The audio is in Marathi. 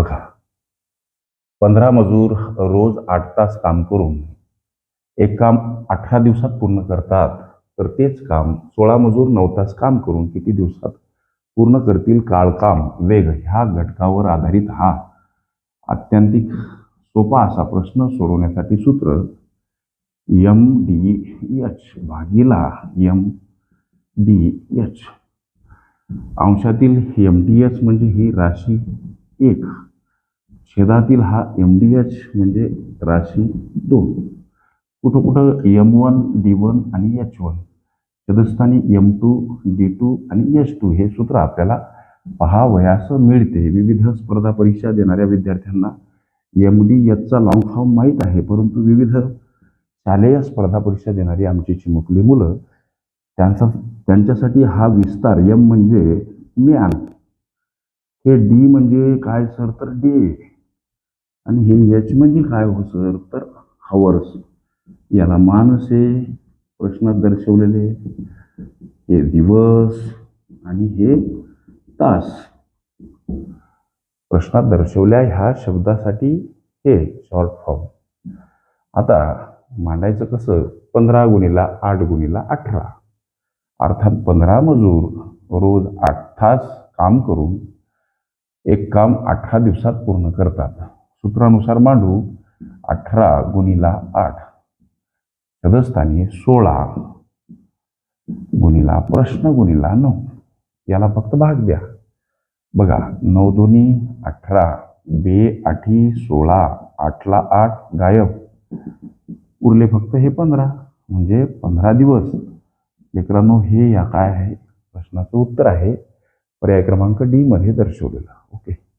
बघा. पंधरा मजूर रोज आठ तास काम करून एक काम अठरा दिवसात पूर्ण करतात तर तेच काम सोळा मजूर नऊ तास काम करून किती दिवसात पूर्ण करतील? काळकाम वेग ह्या घटकावर आधारित हा. अत्यंतिक सोपा असा प्रश्न सोडवण्यासाठी सूत्र एम डी एच भागीला एम डी एच अंशातील एम डी एच म्हणजे ही राशी एक. छेदातील हा एम डी एच म्हणजे राशी दोन. कुठं कुठं एम वन डी वन आणि एच वन. छेदस्थानी एम टू डी टू आणि एच टू हे सूत्र आपल्याला पहावयास मिळते. विविध स्पर्धा परीक्षा देणाऱ्या विद्यार्थ्यांना एम डी एचचा लॉंग फॉर्म माहीत आहे परंतु विविध शालेय स्पर्धा परीक्षा देणारी आमची चिमुकली मुलं त्यांचा त्यांच्यासाठी हा विस्तार यम म्हणजे म्यान. हे डी म्हणजे काय सर? तर डी आणि हे याच म्हणजे काय हो सर? तर हवर्स याला मानसे प्रश्नात दर्शवलेले हे दिवस आणि हे तास. प्रश्नात दर्शवल्या ह्या शब्दासाठी हे शॉर्ट फॉर्म आता मांडायचं कसं? पंधरा गुणीला आठ गुणीला अठरा. अर्थात पंधरा मजूर रोज आठ तास काम करून एक काम अठरा दिवसात पूर्ण करतात. सूत्रानुसार मांडू अठरा गुणीला आठ. सदस्थानी सोळा गुणीला प्रश्न गुणीला नऊ. याला फक्त भाग द्या. बघा नऊ दोन्ही अठरा. बे आठी सोळा. आठला आठ गायब. उरले फक्त हे पंधरा. म्हणजे पंधरा दिवस. लेकरांनो हे या काय आहे? प्रश्नाचं उत्तर आहे. पर्याय क्रमांक डी मध्ये दर्शवलेला. ओके.